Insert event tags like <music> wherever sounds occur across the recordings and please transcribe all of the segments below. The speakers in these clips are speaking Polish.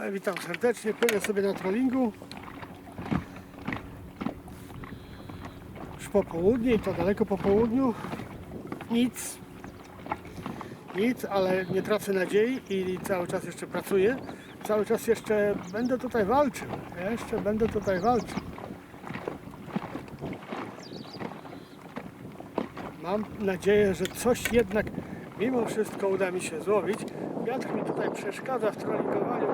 E, Witam serdecznie, płynę sobie na trollingu. Już po południu i to daleko po południu. Nic. Nic, ale nie tracę nadziei i cały czas jeszcze pracuję. Cały czas jeszcze będę tutaj walczył. Jeszcze będę tutaj walczył. Mam nadzieję, że coś jednak mimo wszystko uda mi się złowić. Wiatr mi tutaj przeszkadza w trollingowaniu.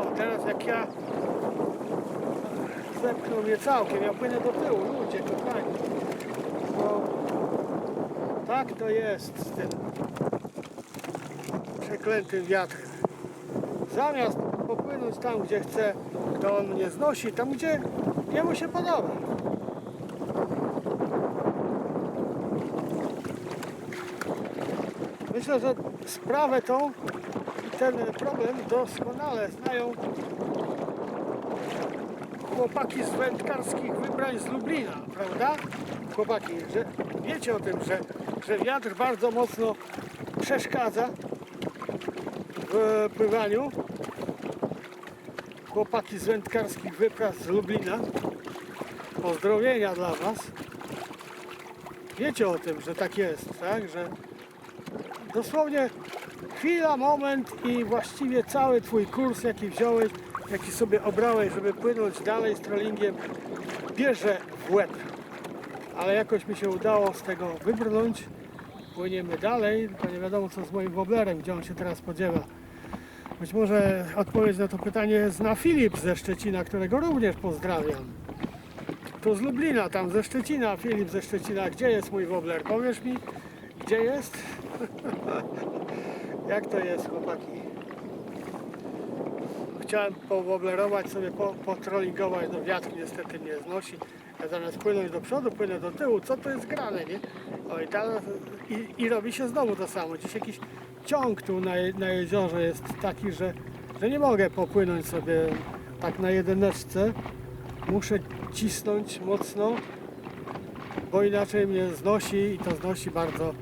O, teraz jak ja zepchnął mnie całkiem, ja płynę do tyłu, ludzie, kochani. No, tak to jest z tym przeklętym wiatrem. Zamiast popłynąć tam, gdzie chce, to on mnie znosi, tam, gdzie jemu się podoba. Myślę, że sprawę tą i ten problem doskonale znają chłopaki z wędkarskich wybrań z Lublina, prawda? Chłopaki, że wiecie o tym, że, że wiatr bardzo mocno przeszkadza w pływaniu. Chłopaki z wędkarskich wypraw z Lublina. Pozdrowienia dla Was. Wiecie o tym, że tak jest, tak? Że dosłownie chwila, moment i właściwie cały Twój kurs, jaki wziąłeś, jaki sobie obrałeś, żeby płynąć dalej z trollingiem, bierze w łeb. Ale jakoś mi się udało z tego wybrnąć. Płyniemy dalej, tylko nie wiadomo co z moim woblerem, gdzie on się teraz podziewa. Być może odpowiedź na to pytanie zna Filip ze Szczecina, którego również pozdrawiam. To z Lublina, tam ze Szczecina, Filip ze Szczecina. Gdzie jest mój wobler? Powiesz mi, gdzie jest? <laughs> Jak to jest, chłopaki? Chciałem powoblerować sobie, po, potrollingować, no wiatr niestety nie znosi. Ja zamiast płynąć do przodu, płynę do tyłu. Co to jest grane, nie? O, i, teraz, i, i robi się znowu to samo. Dziś jakiś ciąg tu na, na jeziorze jest taki, że, że nie mogę popłynąć sobie tak na jedyneczce. Muszę cisnąć mocno, bo inaczej mnie znosi i to znosi bardzo,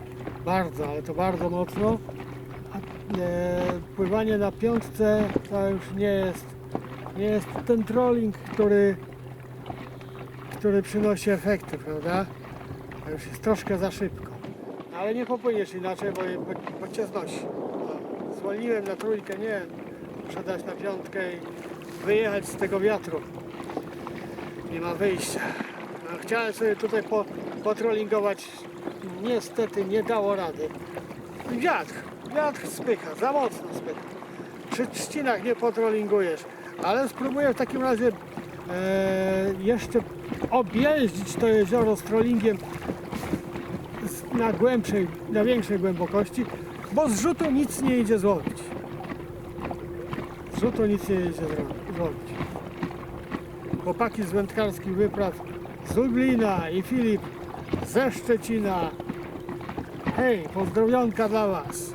bardzo, ale to bardzo mocno. A e, pływanie na piątce to już nie jest, nie jest ten trolling, który, który przynosi efekty, prawda? To już jest troszkę za szybko. Ale nie popłyniesz inaczej, bo, bo, bo cię znosi. No, zwolniłem na trójkę, nie. Muszę dać na piątkę i wyjechać z tego wiatru. Nie ma wyjścia. No, chciałem sobie tutaj po, potrollingować. Niestety nie dało rady. Wiatr, wiatr spycha, za mocno spycha. Przy trzcinach nie potrollingujesz, ale spróbuję w takim razie e, jeszcze objeździć to jezioro z trollingiem na głębszej, na większej głębokości, bo z rzutu nic nie idzie złowić. Z rzutu nic nie idzie złowić. Chłopaki z wędkarskich wypraw z Lublina i Filip ze Szczecina. Hej, pozdrowionka dla Was.